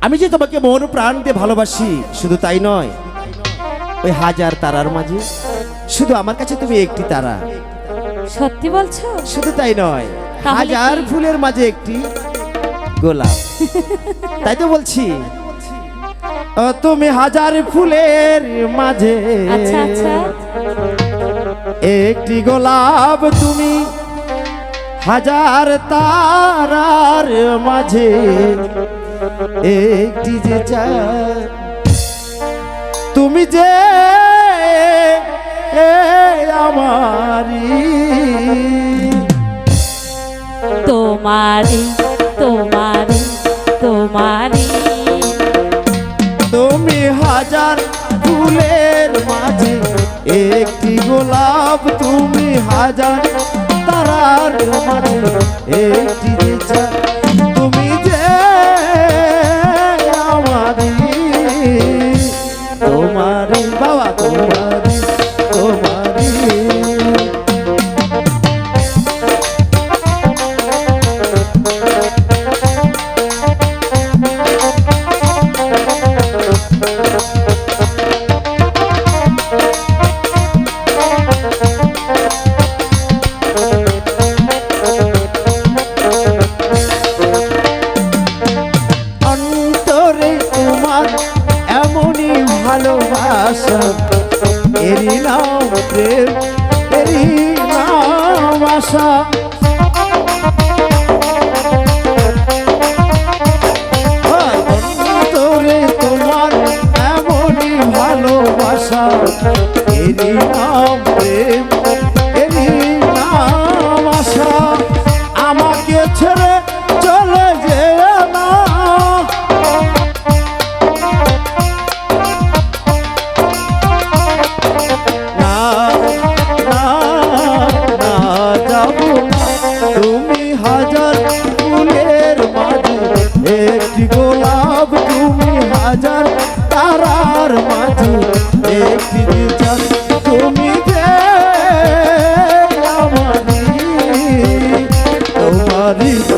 আমি যে তোমাকে মন প্রাণ দিয়ে ভালোবাসি শুধু তাই নয় ওই হাজার তারার মাঝে শুধু আমার কাছে তুমি একটি তারা। সত্যি বলছো? শুধু তাই নয় হাজার ফুলের মাঝে একটি গোলাপ। তাই তো বলছি। তুমি হাজার ফুলের মাঝে আচ্ছা আচ্ছা। একটি গোলাপ তুমি হাজার তারার মাঝে একটি যে তুমি যে আমারি তোমারি তোমারি তোমারি তুমি হাজার ফুলের মাঝে একটি গোলাপ। তুমি হাজার তারার মাঝে একটি যে তুমি যে আমারি তোমারি বাবা তোমারি। ভালোবাসা এরি নাম প্রেম এরি নাম আশা। তোমার এমনই ভালোবাসা এরই নাম প্রেম। তোমারি